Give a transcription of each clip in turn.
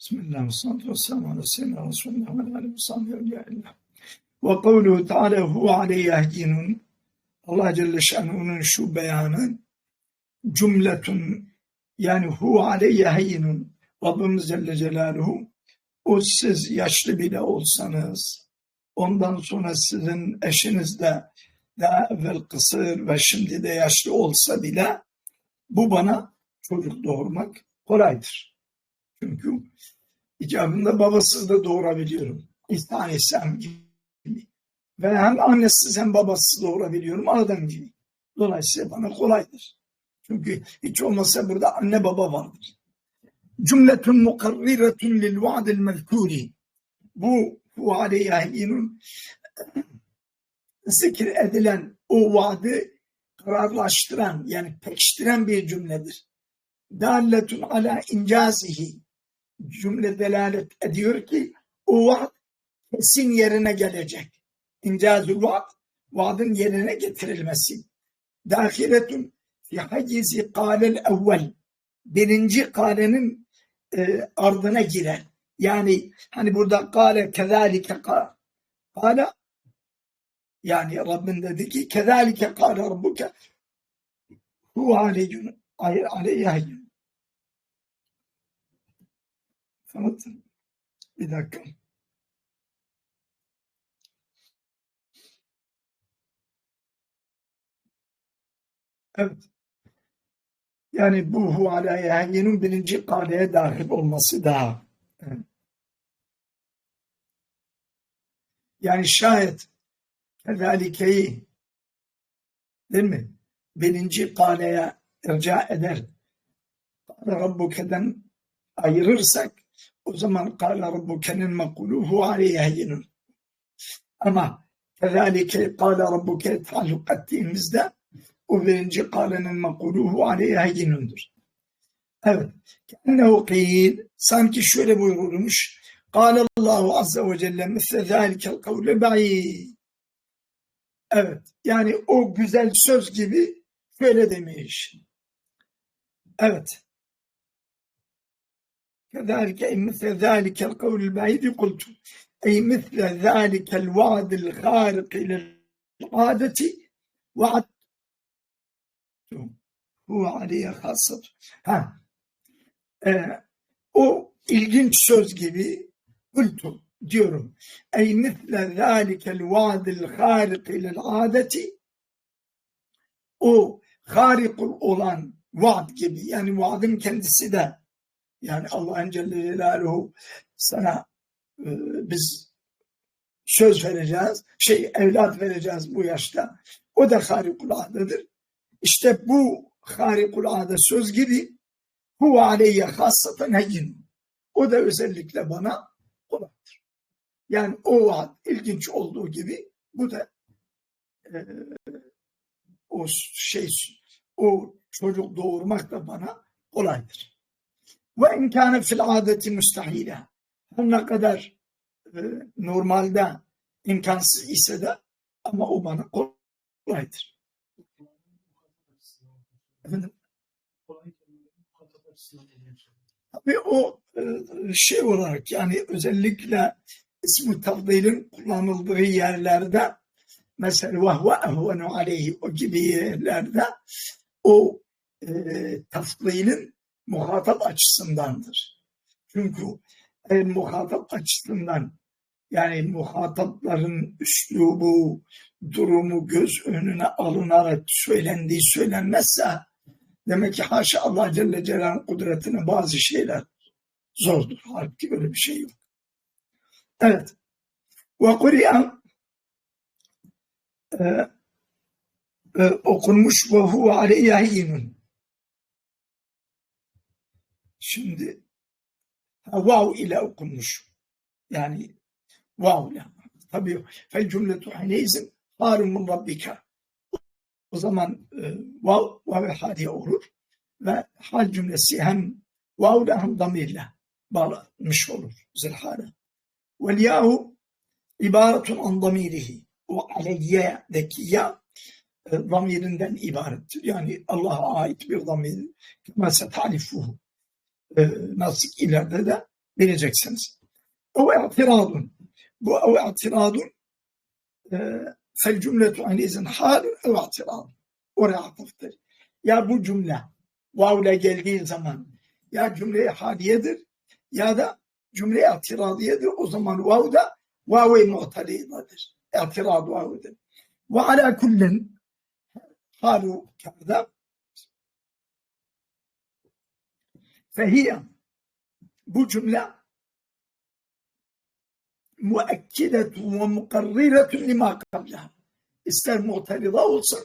Bismillah ve salatu ve seyyidina Resulullah ve aleyhi ve evliyaillah. Ve kavluhu teala hu aleyhi. Allah Celle Şanuhu'nun şu beyanı cümletun yani hu aleyhi hayyinun. Rabbimiz Celle Celaluhu o siz yaşlı bile olsanız ondan sonra sizin eşiniz de daha evvel kısır ve şimdi de yaşlı olsa bile bu bana çocuk doğurmak kolaydır. Çünkü icabında babasız da doğurabiliyorum. İsa Aleyhisselam gibi. Ve hem annesiz hem babasız doğurabiliyorum adam gibi. Dolayısıyla bana kolaydır. Çünkü hiç olmazsa burada anne baba vardır. Cümletun mukarriretun lil va'dil mezkuri. Bu bu aleyhînun zikir edilen o vaadi kararlaştıran yani pekiştiren bir cümledir. Dalletun ala incazihi cümle delalet ediyor ki o vaat kesin yerine gelecek. İncazul vaat vaadin yerine getirilmesi. Dahiletun fi hacizi kâlel evvel birinci kâlenin e, ardına girer. Yani hani burada kâle kezalike kâle yani Rabbin dedi ki kezalike kâle rabbuke hu aleyyun aleyyahyun Anladın? Bir dakika. Evet. Yani bu hualeyyenin birinci kaleye dahil olması daha. Evet. Yani şayet kezalikeyi değil mi? Birinci kaleye irca eder. Rabbuke'den ayırırsak o zaman kâle rabbukenin mekuluhu aleyheyyinun. Ama kezalike kâle rabbuke taalluk ettiğimizde o birinci kâlenin mekuluhu aleyheyyinundur. Evet. Kennehu kıyil sanki şöyle buyurulmuş. Kâle Allahu azze ve celle misle zâlikel kavle ba'id. Evet. Yani o güzel söz gibi şöyle demiş. Evet. كذلك أي مثل ذلك القول البعيد قلت أي مثل ذلك الوعد الخارق للعادة وعدت هو عليه خاصة ha. Ee, o ilginç söz gibi kultu diyorum. Ey misle zâlikel vâdil hârik lil âdeti o harikul olan vaad gibi yani vaadın kendisi de yani Allah'ın Celle Celaluhu sana e, biz söz vereceğiz, şey evlat vereceğiz bu yaşta. O da harikuladedir. İşte bu harikulade söz gibi huve aleyye hassaten heyyin. O da özellikle bana kolaydır. Yani o vaat ilginç olduğu gibi bu da e, o şey o çocuk doğurmak da bana kolaydır. Ve imkanı fil adeti müstahile. Her ne kadar e, normalde imkansız ise de ama o bana kolaydır. Efendim? Tabii o e, şey olarak yani özellikle ismi tafdilin kullanıldığı yerlerde mesela vahve ehvenu aleyhi o gibi yerlerde o e, tafdilin muhatap açısındandır. Çünkü eğer muhatap açısından yani muhatapların üslubu, durumu göz önüne alınarak söylendiği söylenmezse demek ki haşa Allah Celle Celal'in kudretine bazı şeyler zordur. Halbuki böyle bir şey yok. Evet. Ve Kur'an e, e, okunmuş ve huve aleyyahinun Şimdi vav ile okunmuş. Yani vav ile. Tabii fel cümletu hineyzin harun rabbika. O zaman e, vav ve haliye olur. Ve hal cümlesi hem vav ile hem damirle bağlanmış olur. Zilhale. Vel yahu ibaretun an damirihi. O aleyye'deki ya e, zamirinden ibarettir. Yani Allah'a ait bir zamir. Kema setalifuhu e, nasıl ileride de bileceksiniz. O i'tiradun. Bu o i'tiradun fel cümletu anizin halun ev i'tiradun. Oraya atıftır. Ya bu cümle vav ile geldiği zaman ya cümle haliyedir ya da cümle i'tiradiyedir. O zaman vav da vav-i mu'taridadır. İ'tirad vavıdır. Ve ala kullin halu kâda fehiye bu cümle müekkidetu ve mukarriretun lima kableha. İster mu'tarida olsun,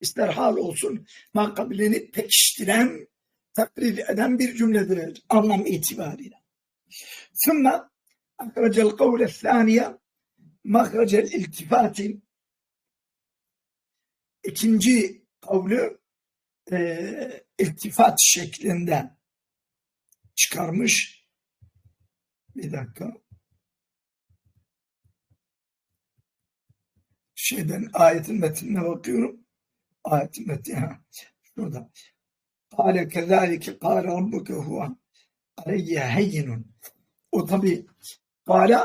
ister hal olsun, makabilini pekiştiren, takrir eden bir cümledir anlam itibariyle. Sonra akrecel kavle thaniye mahrecel iltifati ikinci kavlu e, iltifat şeklinde çıkarmış. Bir dakika. Şeyden ayetin metnine bakıyorum. Ayetin metni ha. Şurada. Kale kezalike kâle rabbuke huve aleyye heyyinun. O tabi kâle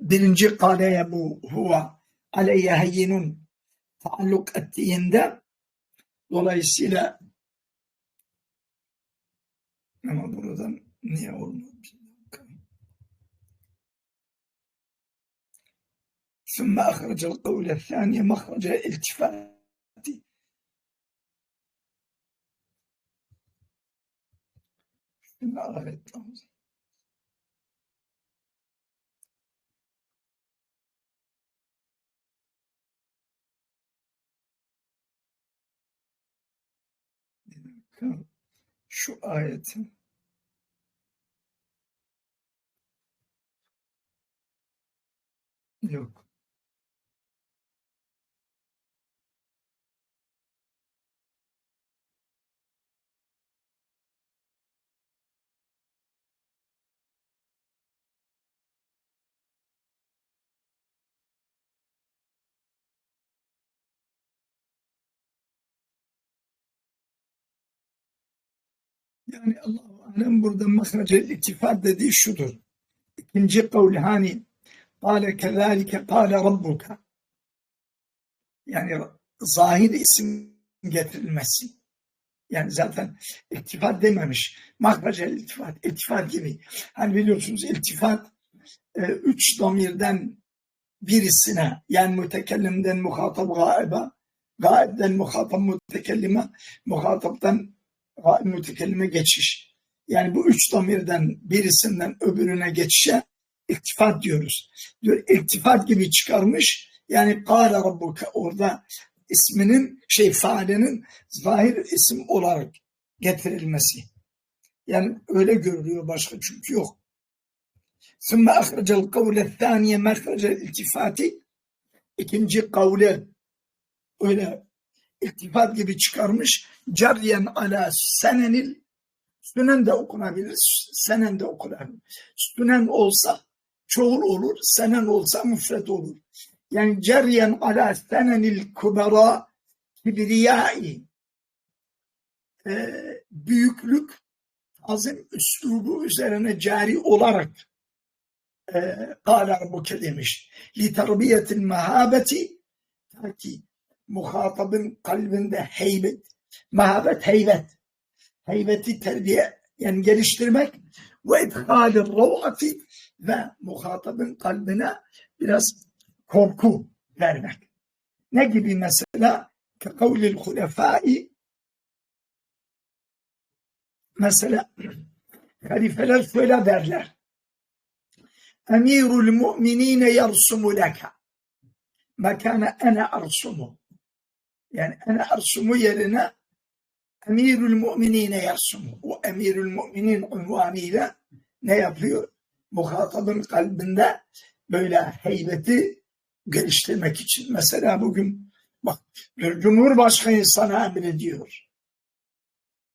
birinci kâleye bu huve aleyye heyyinun taalluk ettiğinde dolayısıyla ama buradan niye olmuyor? ثم أخرج القول الثاني مخرج الالتفات ثم bakın şu ayetin yok. Yani Allah alem burada mahrecel ittifak dediği şudur. İkinci kavli hani Kale kezalike kâle rabbuka. Yani zahir isim getirilmesi. Yani zaten iltifat dememiş. Mahrecel iltifat, iltifat gibi. Hani biliyorsunuz iltifat e, üç damirden birisine yani mütekellimden muhatap gaiba, gaibden muhatap mütekellime, muhataptan gayb mütekelime geçiş. Yani bu üç damirden birisinden öbürüne geçişe iltifat diyoruz. Diyor, iltifat gibi çıkarmış. Yani kâle rabbuka orada isminin şey faalenin zahir isim olarak getirilmesi. Yani öyle görülüyor başka çünkü yok. Sümme ahracel kavle thaniye merhacel iltifati ikinci kavle öyle iltifat gibi çıkarmış Cariyen ala senenil sünen de okunabilir, senen de okunabilir. Sünen olsa çoğul olur, senen olsa müfret olur. Yani ceriyen ala senenil kubera kibriyai e, büyüklük azim üslubu üzerine cari olarak e, kâle rabbuke demiş. Li terbiyetil mehabeti ta ki muhatabın kalbinde heybet, heybeti terbiye yani geliştirmek ve idhalil ravati ve muhatabın kalbine biraz korku vermek. Ne gibi mesela? Kekavlil hulefai mesela halifeler şöyle derler. Emirul mu'minine yarsumu leka. Mekane ene arsumu. Yani ene arsumu yerine emirul mu'minine yarsumu. O emirul mu'minin unvanıyla ne yapıyor? muhatabın kalbinde böyle heybeti geliştirmek için. Mesela bugün bak Cumhurbaşkanı sana emrediyor.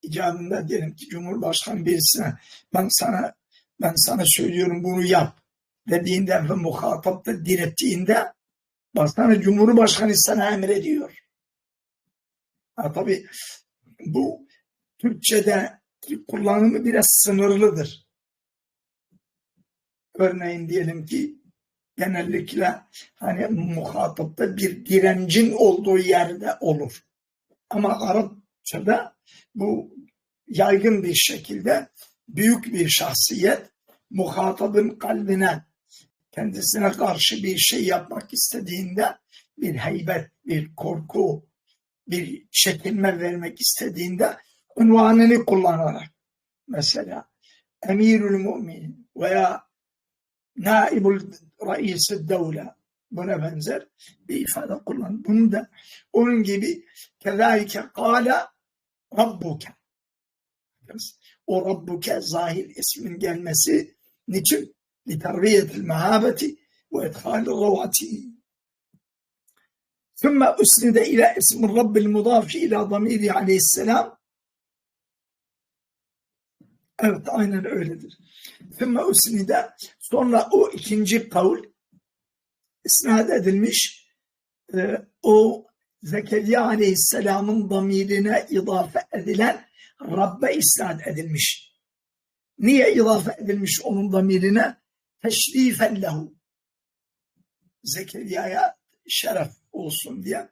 İcabında diyelim ki Cumhurbaşkanı birisine ben sana ben sana söylüyorum bunu yap dediğinde ve muhatap da direttiğinde bak sana Cumhurbaşkanı sana emrediyor. Ha, tabii bu Türkçe'de kullanımı biraz sınırlıdır. Örneğin diyelim ki genellikle hani muhatapta bir direncin olduğu yerde olur. Ama Arapçada bu yaygın bir şekilde büyük bir şahsiyet muhatabın kalbine kendisine karşı bir şey yapmak istediğinde bir heybet, bir korku, bir çekilme vermek istediğinde unvanını kullanarak mesela Emirül Mümin veya Naibul Reis-i Devle buna benzer bir ifade kullan. Bunu da onun gibi kezalike kâle rabbuke. O rabbuke zahir ismin gelmesi niçin? Li terviyetil mehabeti ve ethâli ravati ثم أسند إلى اسم الرب المضاف إلى ضميره عليه السلام Evet aynen öyledir. Sümme usnide sonra o ikinci kavul isnat edilmiş e, o Zekeriya Aleyhisselam'ın damirine idafe edilen Rabbe isnat edilmiş. Niye idafe edilmiş onun damirine? Teşrifen lehu. Zekeriya'ya şeref olsun diye.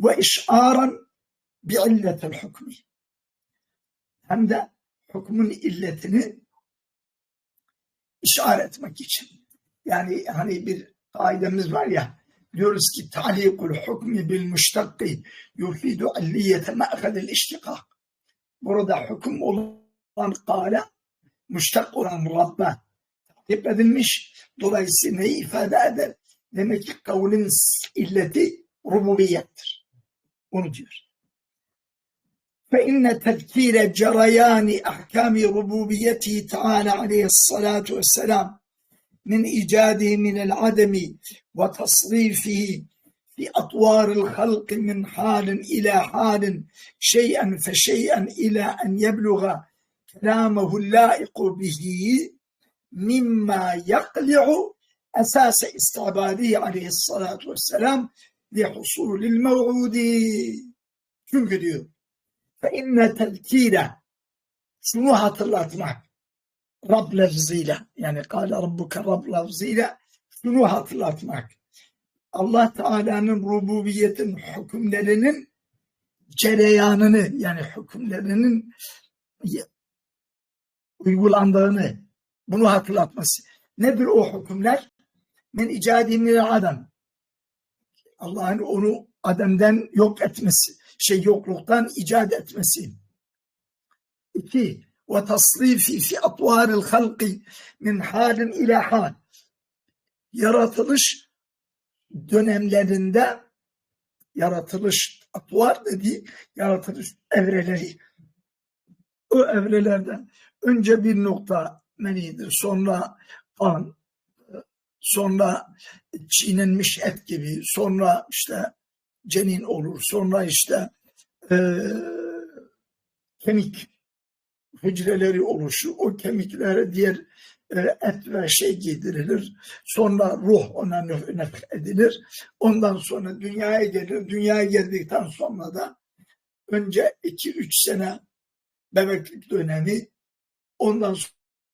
Ve işaran bi illetil hükmü. Hem de hükmün illetini işaret etmek için. Yani hani bir kaidemiz var ya diyoruz ki talikul hükmü bil müştakki yufidu alliyete ma'kadil iştikak. Burada hüküm olan kale müştak olan Rabbe takip edilmiş. Dolayısıyla neyi ifade eder? demek ki kavlin illeti rububiyettir. Onu diyor. Ve inne tezkire cerayani ahkami rububiyeti ta'ala aleyhissalatu vesselam min icadi min el ademi ve tasrifihi fi atvaril halki min halin ila halin şeyen fe şeyen ila en yebluğa كلامه la'iku bihi mimma yakli'u esas istibadi aleyhissalatu vesselam li husulil mev'udi. Çünkü diyor fe inne tevkile şunu hatırlatmak Rab lafzıyla yani kâle rabbuke Rab lafzıyla şunu hatırlatmak. Allah Teala'nın rububiyetin hükümlerinin cereyanını yani hükümlerinin uygulandığını bunu hatırlatması. Nedir o hükümler? Men icadimine adam. Allah'ın onu Adem'den yok etmesi, şey yokluktan icat etmesi. İki, ve tasrifi fi atvaril halqi min halin ila hal. Yaratılış dönemlerinde yaratılış atvar dediği yaratılış evreleri. O evrelerden önce bir nokta menidir, sonra kan, sonra çiğnenmiş et gibi, sonra işte cenin olur, sonra işte e, kemik hücreleri oluşur. O kemiklere diğer e, et ve şey giydirilir. Sonra ruh ona nefh edilir. Ondan sonra dünyaya gelir. Dünyaya geldikten sonra da önce iki üç sene bebeklik dönemi, ondan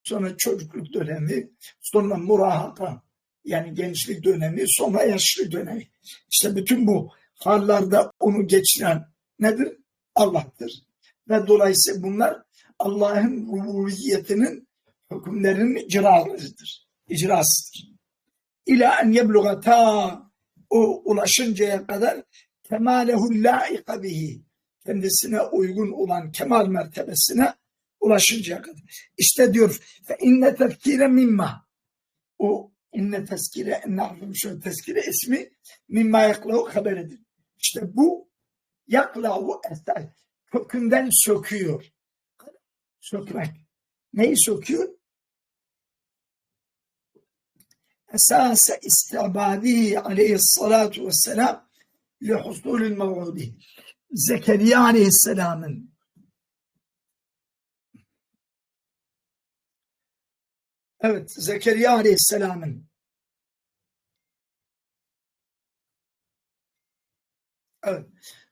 sonra çocukluk dönemi, sonra murahaka yani gençlik dönemi, sonra yaşlı dönemi. İşte bütün bu hallerde onu geçiren nedir? Allah'tır. Ve dolayısıyla bunlar Allah'ın rububiyetinin hükümlerinin icralarıdır. icrasıdır. İla en yebluğa ta o ulaşıncaya kadar kemalehu laika bihi kendisine uygun olan kemal mertebesine ulaşıncaya kadar. İşte diyor fe inne tefkire mimma o inne tezkire enne şöyle tezkire ismi mimma yaklahu haberidir. İşte bu yaklahu eser kökünden söküyor. Sökmek. Neyi söküyor? Esas istibadihi aleyhissalatu vesselam lihusulül mev'udi. Zekeriya aleyhisselamın Evet, Zekeriya Aleyhisselam'ın Evet,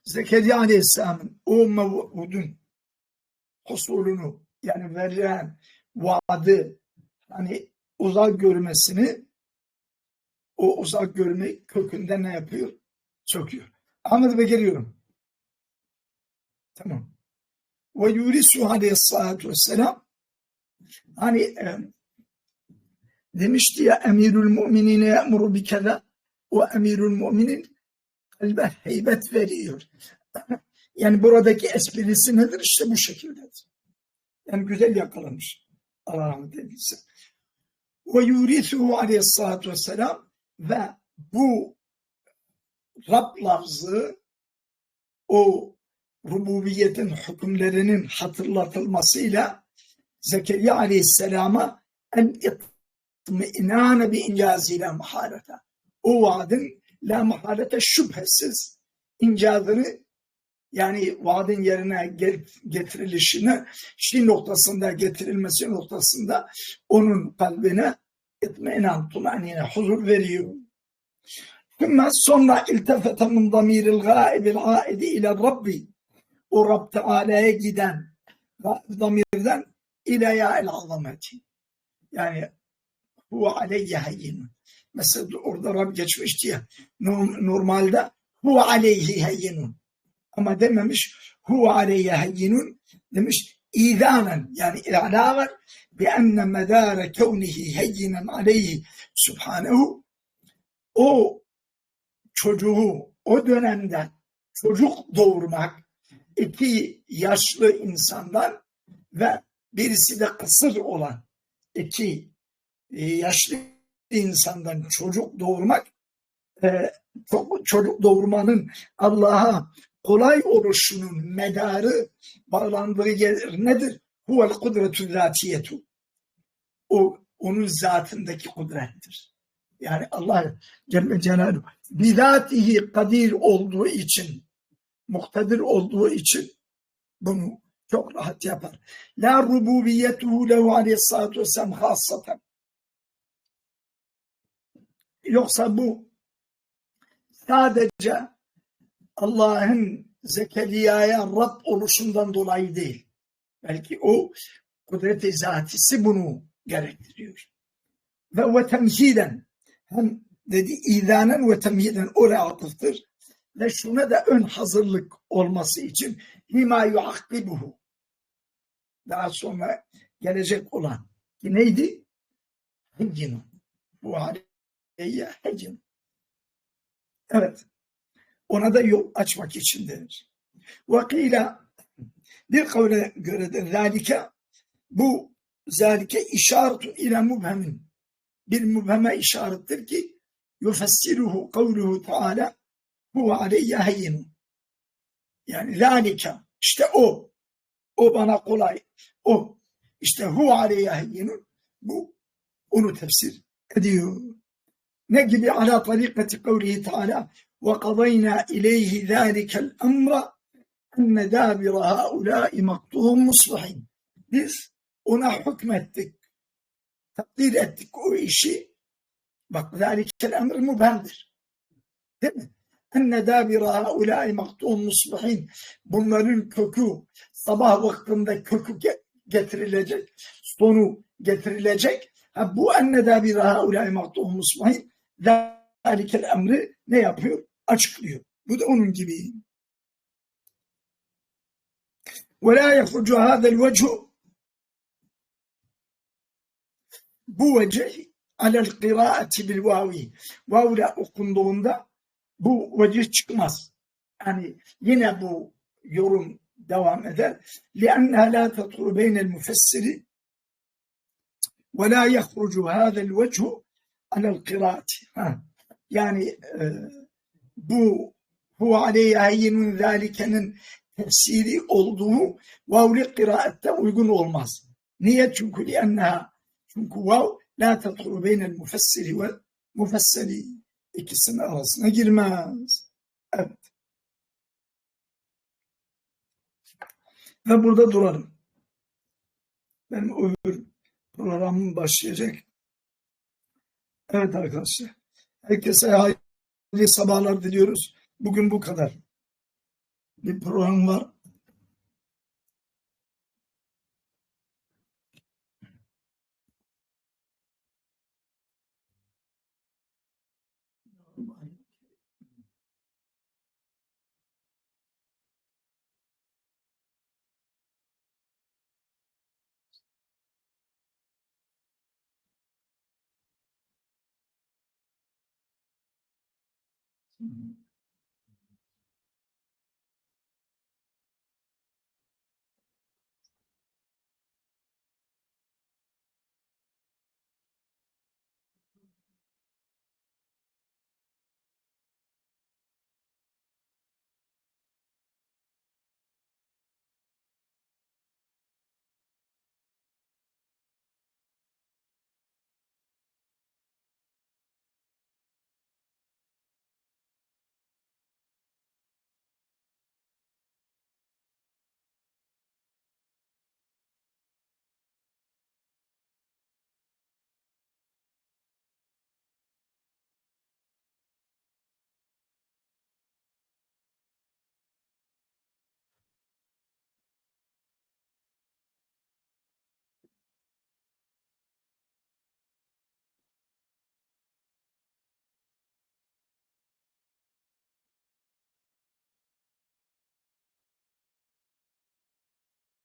Zekeriya Aleyhisselam'ın o mev'udun husulunu yani verilen vaadi hani uzak görmesini o uzak görme kökünde ne yapıyor? Söküyor. Ahmet ve geliyorum. Tamam. Ve yurisu aleyhissalatu vesselam hani e, demişti ya emirül müminine emuru bi keza o emirül müminin kalbe heybet veriyor. Yani buradaki esprisi nedir? İşte bu şekildedir. Yani güzel yakalamış. Allah rahmet eylesin. Ve yurithu aleyhissalatu vesselam ve bu Rab lafzı o rububiyetin hükümlerinin hatırlatılmasıyla Zekeriya aleyhisselama en itminane bi incaziyle mahalete. O vaadin la mahalete şüphesiz incazını yani vaadin yerine getirilişini şey noktasında getirilmesi noktasında onun kalbine itminan, tumanine, huzur veriyor. ثم sonra iltefete min damiril gaibil aidi ile Rabbi o Rab Teala'ya giden damirden ile ya el azameti yani hu aleyye hayyin mesela orada Rab geçmişti ya normalde hu aleyhi hayyinun. Ama dememiş hu aleyye hayyinun. Demiş izanen yani ilana var. Bi enne medare kevnihi hayyinen aleyhi subhanehu. O çocuğu o dönemde çocuk doğurmak iki yaşlı insandan ve birisi de kısır olan iki yaşlı insandan çocuk doğurmak e, çocuk doğurmanın Allah'a kolay oluşunun medarı bağlandığı yer nedir? Huvel kudretü zatiyetu. O onun zatındaki kudrettir. Yani Allah Celle Celaluhu bizatihi kadir olduğu için muktedir olduğu için bunu çok rahat yapar. La rububiyetuhu lehu aleyhissalatu vesselam hassaten. Yoksa bu sadece Allah'ın Zekeriya'ya Rab oluşundan dolayı değil. Belki o kudret-i zatisi bunu gerektiriyor. Ve ve temhilen hem dedi idanen ve temhilen oraya atıftır ve şuna da ön hazırlık olması için lima yuakkibuhu daha sonra gelecek olan ki neydi? Hiccinun. Bu aleyye hiccin. Evet. Ona da yol açmak içindir. Vakıyla bir kavle göre de zalike bu zalike işaretu ile mubhemin bir mubheme işarettir ki yufessiruhu kavluhu teala huve aleyye heyyinun. Yani zalike işte o. O bana kolay. O. İşte huve aleyye heyyinun. Bu onu tefsir ediyor. Ne gibi ala tarikati kavlihi teala ve kadayna ileyhi zâlikel emra enne dâbire haulâi maktuhum muslihin. Biz ona hükmettik. Takdir ettik o işi. Bak zâlikel emr mübhemdir. Değil mi? enne dâbire haulâi maktuhum muslihin. Bunların kökü sabah vaktinde kökü getirilecek. Sonu getirilecek. Ha, bu enne dâbire haulâi maktuhum muslihin Zâlikel emri ne yapıyor? Açıklıyor. Bu da onun gibi. ولا يخرج هذا الوجه bu vecih alel kıraati bil vavi vavla okunduğunda bu vecih çıkmaz. Yani yine bu yorum devam eder. لأنها لا تطول بين المفسر ولا يخرج هذا الوجه alel kıraat. Yani e, bu hu aleyhi ayyinun zalikenin tefsiri olduğu vavli kıraatte uygun olmaz. Niye? Çünkü liyenneha. Çünkü vav la tedhulu beynel mufessiri ve mufessiri ikisinin arasına girmez. Evet. Ve burada durarım. Benim öbür programım başlayacak. Evet arkadaşlar. Herkese hayırlı sabahlar diliyoruz. Bugün bu kadar. Bir program var. Mm-hmm.